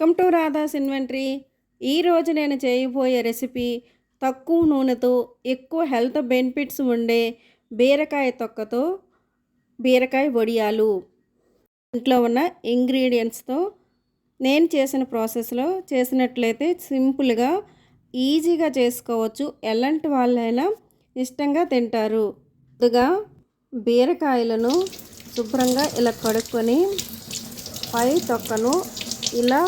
Welcome to Radha's inventory ఈరోజు నేను చేయబోయే రెసిపీ తక్కువ నూనెతో ఎక్కువ హెల్త్ బెనిఫిట్స్ ఉండే బీరకాయ తొక్కతో బీరకాయ వడియాలు. ఇంట్లో ఉన్న ఇంగ్రీడియంట్స్తో నేను చేసిన ప్రాసెస్లో చేసినట్లయితే సింపుల్గా ఈజీగా చేసుకోవచ్చు. ఎలాంటి వాళ్ళైనా ఇష్టంగా తింటారు. ముందుగా బీరకాయలను శుభ్రంగా ఇలా కడుక్కొని పై తొక్కను ఇలా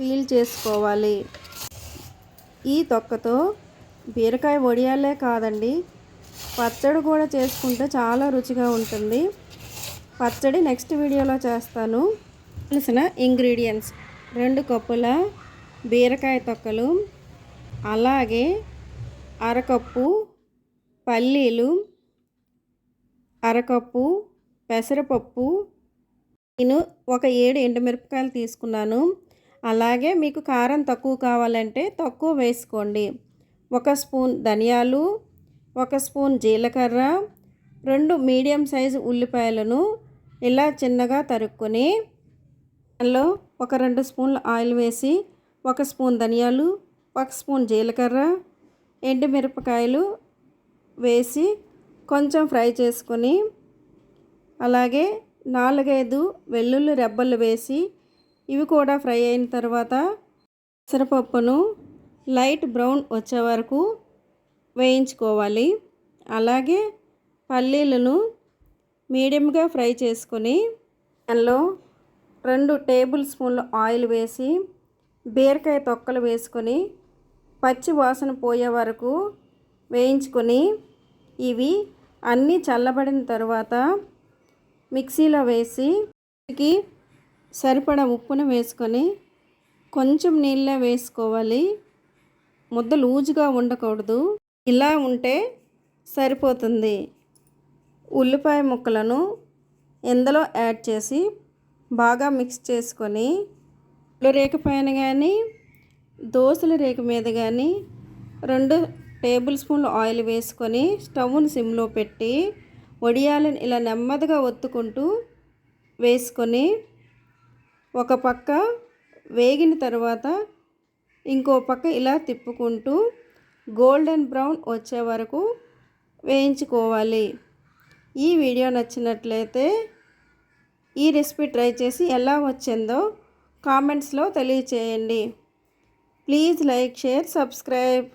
పీల్ చేసుకోవాలి. ఈ తొక్కతో బీరకాయ వడియాలే కాదండి. పచ్చడి కూడా చేసుకుంటే చాలా రుచిగా ఉంటుంది. పచ్చడి నెక్స్ట్ వీడియోలో చేస్తాను. తెలిసిన ఇంగ్రీడియంట్స్. రెండు కప్పుల బీరకాయ తొక్కలు. అలాగే అరకప్పు పల్లీలు. అరకప్పు పెసరపప్పు. నేను ఒక ఏడు ఎండుమిరపకాయలు తీసుకున్నాను. అలాగే మీకు కారం తక్కువ కావాలంటే తక్కువ వేసుకోండి. ఒక స్పూన్ ధనియాలు ఒక స్పూన్ జీలకర్ర రెండు మీడియం సైజు ఉల్లిపాయలను ఇలా చిన్నగా తరుక్కొని అందులో ఒక రెండు స్పూన్ల ఆయిల్ వేసి ఒక స్పూన్ ధనియాలు ఒక స్పూన్ జీలకర్ర ఎండుమిరపకాయలు వేసి కొంచెం ఫ్రై చేసుకొని అలాగే నాలుగైదు వెల్లుల్లి రెబ్బలు వేసి ఇవి కూడా ఫ్రై అయిన తర్వాత పెసరపప్పును లైట్ బ్రౌన్ వచ్చే వరకు వేయించుకోవాలి. అలాగే పల్లీలను మీడియంగా ఫ్రై చేసుకొని అందులో రెండు టేబుల్ స్పూన్లు ఆయిల్ వేసి బీరకాయ తొక్కలు వేసుకొని పచ్చి వాసన పోయే వరకు వేయించుకొని ఇవి అన్నీ చల్లబడిన తర్వాత మిక్సీలో వేసి సరిపడా ఉప్పును వేసుకొని కొంచెం నీళ్ళ వేసుకోవాలి. ముద్ద లూజుగా ఉండకూడదు. ఇలా ఉంటే సరిపోతుంది. ఉల్లిపాయ ముక్కలను ఇందులో యాడ్ చేసి బాగా మిక్స్ చేసుకొని రేక పైన కానీ దోశల రేక మీద కానీ రెండు టేబుల్ స్పూన్లు ఆయిల్ వేసుకొని స్టవ్ను సిమ్లో పెట్టి వడియాలను ఇలా నెమ్మదిగా ఒత్తుకుంటూ వేసుకొని ఒక పక్క వేగిన తర్వాత ఇంకో పక్క ఇలా తిప్పుకుంటూ గోల్డెన్ బ్రౌన్ వచ్చే వరకు వేయించుకోవాలి. ఈ వీడియో నచ్చినట్లయితే ఈ రెసిపీ ట్రై చేసి ఎలా వచ్చిందో కామెంట్స్లో తెలియచేయండి. Please like share subscribe.